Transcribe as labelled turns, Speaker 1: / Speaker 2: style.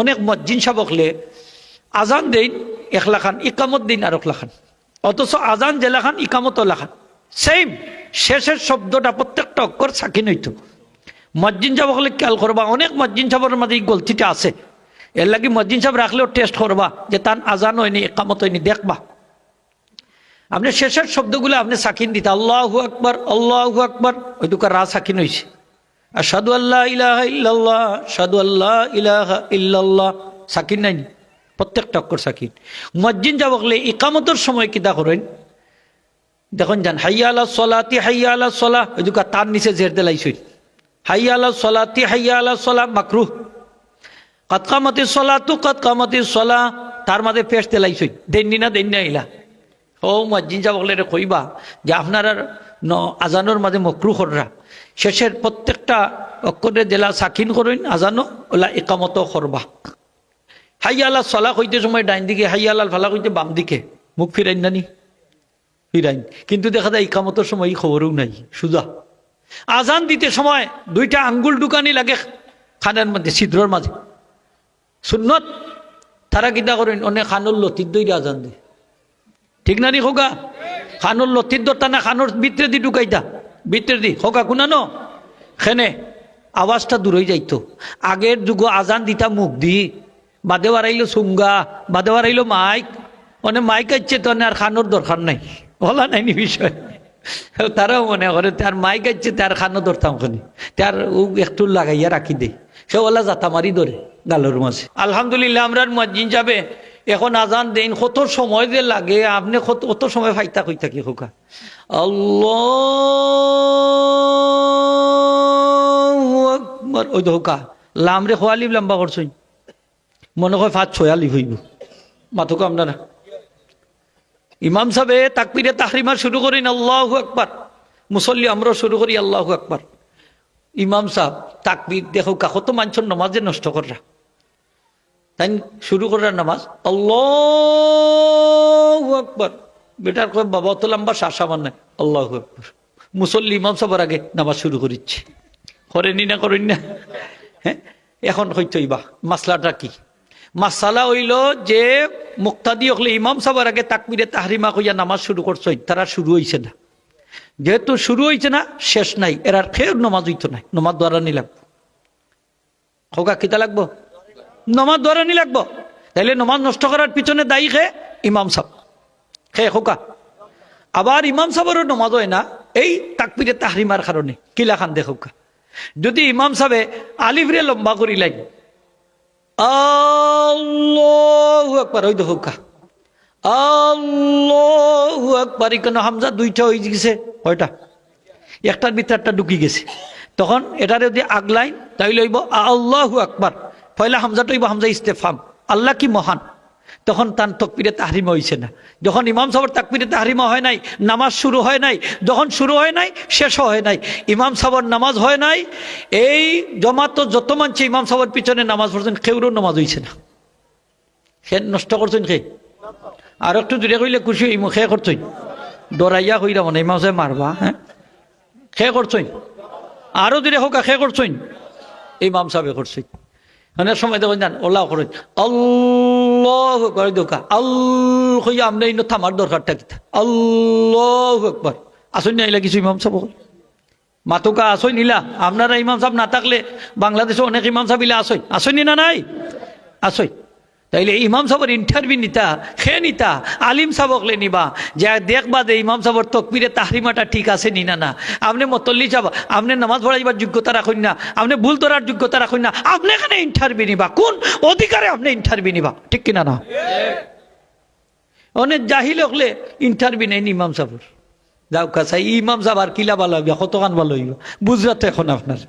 Speaker 1: অনেক মজ্জিন সাবকলে আজান দেন এক লাখান, ইকামত দিন আর এক লাখান। অথচ আজান যে লাখান, ইকামত লাখান। সেম শেষের শব্দটা প্রত্যেকটা অক্ষর সাকিন হইত। মজ্জিন সাহেব হলে খেয়াল করবা, অনেক মজ্জিন সাহেবের মাঝে এই গলতিটা আছে। এর লাগি মজ্জিন সাহেব রাখলেও টেস্ট করবা যে তার আজান হয়নি একামত হয়নি, দেখবা। আপনি শেষের শব্দগুলো আপনি সাকিন দিতে, আল্লাহু আকবর আল্লাহু আকবর ওই দুকার রা সাকিন হয়েছে সাদু আল্লাহ ইলাহা ইল্লাল্লাহ সাদু আল্লাহ ইলাহা ইল্লাল্লাহ। সাকিন নাইনি প্রত্যেকটা অক্ষর সাকিন। মজ্জিন যা বকলে ইকামতের সময় কিতা করেন? দেখুন যান, হাইয়া আলা সলাতি, হাইয়া আলা সলাহ। ওই দুকা তার নিচে জের দিলাইছই হাইয়া আলা সলাতি, হাইয়া আলা সলাহ, মাকরুহ। কত কামতি সলা তু কত কামতি সলা তার মাঝে পেশ দিলাইছই দেননি না দেন না ইলা ও মজ্জিন যা বকলে কইবা যে আপনার ন আজানোর মাঝে মকরু কররা শেষের প্রত্যেকটা অক্ষরে জেলা সাকিন করইন আজানো, ওলা একামত করবা। হাইয়ালা সলা কইতে সময় ডাইন দিকে, হাইয়ালাল ফালা কইতে বাম দিকে। মুখ ফিরাইন নানি ফিরাইন। কিন্তু দেখা যায় ইকামতের সময় খবরও নাই, সুজা। আজান দিতে সময় দুইটা আঙ্গুল ঢুকানি লাগে খানের মধ্যে, ছিদ্রর মাঝে। সুন্নত তারা কিতা করেন অনেক খানুর লতির দইরা আজান দেয় ঠিক না নি খোকা? খানুর লতির দরতা না খানুর ভিতরে দি ঢুকাইতা? ভিতরে দি খোকা কুনানো খেনে, আওয়াজটা দূর হয়ে যাইতো। আগের যুগ আজান দিতা মুখ দি, বাদে বাড়াইলো সুঙ্গা, বাদে বাড়াইলো মাইক। মানে মাইক আছে তো আর খানোর দরকার নাই। বলা নাই নি বিষয়। তারাও মনে করে তার মাইক আছে তার খানো ধরতাম খানি তার একটু লাগাইয়া রাখি দে। সে ওলা জাতা মারি ধরে, গালোর মাঝে। আলহামদুলিল্লাহ, আমরা মসজিদ যাবে। এখন আজান দেন, কত সময় যে লাগে, আপনি কত সময় ফাইতা কই থাকি খোকা? আল্লাহ ওই হোকা লামরে খোয়ালি লম্বা করছই মনে হয় ফাঁস ছয়ালি হইব। মাথুকা আপনারা ইমাম সাহেব তাকবিরে তাহরিমা শুরু করেন, আল্লাহ আকবার। মুসল্লি আমরা শুরু করি, আল্লাহ আকবার। ইমাম সাহেব তাকবির দেখো কত মানছর নমাজে নষ্ট করা তাই শুরু করার নামাজ। আল্লাহ আকবার। বেটার কয়, বাবা, অত লম্বা শ্বাস আমার নাই। আল্লাহ আকবার। মুসল্লি ইমাম সাহেবের আগে নামাজ শুরু করিচ্ছে। করেনি না করেন না? হ্যাঁ? এখন হইতো ইবা মাসলাটা কি? মাসালা হইল যে মুক্তাদি হলে ইমাম সাহেবের আগে তাকবিরে তাহরিমা কইয়া নামাজ শুরু করছ, তারা শুরু হইছে না। যেহেতু শুরু হইছে না, শেষ নাই। এরার ফের নমাজ হইতো নাই। নমাজ দ্বারা নিলাম। খোকা কিতা লাগবো? নমাজ দ্বারা নি লাগবো। তাইলে নমাজ নষ্ট করার পিছনে দায়ী খে ইমাম সাহেব। খে খোকা, আবার ইমাম সাহেবেরও নমাজ হয় না? এই তাকবিরে তাহরিমার কারণে। কিলা খান দে খোকা? যদি ইমাম সাহেব আলিফরে লম্বা করি লাগে। আল্লাহু আকবার, ওই দেখো কা আল্লাহু আকবার এখানে হামজা দুইটা হয়ে গেছে। কয়টা? একটার ভিতরে একটা ঢুকি গেছে। তখন এটারে যদি আগলাইন তাই লইব আল্লাহু আকবার। পয়লা হামজাটা হইব হামজা ইস্তেফাম। আল্লাহ কি মহান? তখন তার তকবিরে তাহরিমা হয়েছে না। যখন ইমাম সাহেবের তাকবিরে তাহরিমা হয় নাই, নামাজ শুরু হয় নাই, যখন শুরু হয় নাই, শেষও হয় নাই। ইমাম সাহেবের নামাজ হয় নাই, এই জমাত যত মানছে ইমাম সাহেবের পিছনে নামাজ পড়ছেন, কেউরও নামাজ হয়েছে না। সে নষ্ট করছেন খে আর একটু দূরে কইলে খুশি খে করছই ডরাইয়া কইরা মানে ইমাম সাহেব মারবা হ্যাঁ? খে করছই আরও দূরে হোক খে করছই ইমাম সাহেবে করছই অনেক সময় দেখুন জান ওলা করে আল্লাহ করে দোকা। আল্লাহ হইয়া আমরা এই থামার দরকারটা কিতা আল্লাহ একবার আসুন না এলা কিছু ইমাম সাহেব মাতুকা আসই নিলা আপনারা ইমাম সাহেব না থাকলে বাংলাদেশে অনেক ইমাম সাহেব ইলা আসই আসই না নাই? আসই তাইলে ইমাম সাহেবের ইন্টারভিউ নিতা, খে নিতা, আলিম সাহেবকলে নিবা। যে দেখবা যে ইমাম সাহেবের তকবিরে তাহরিমাটা ঠিক আছে নি না না। আপনি মতল্লি যাব আপনি নামাজ পড়াইবার যোগ্যতা রাখুন না আপনি ভুল ধরার যোগ্যতা রাখুন না। আপনি এখানে ইন্টারভিউ নিবা, কোন অধিকারে আপনি ইন্টারভিউ নিবা, ঠিক কিনা না? অনেক জাহিল হলে ইন্টারভিউ নেই ইমাম সাহেবের। যাও কাছে, ইমাম সাহেব আর কিলা ভালো হইবা কতখান ভালো হইবা বুঝরা তো এখন আপনার।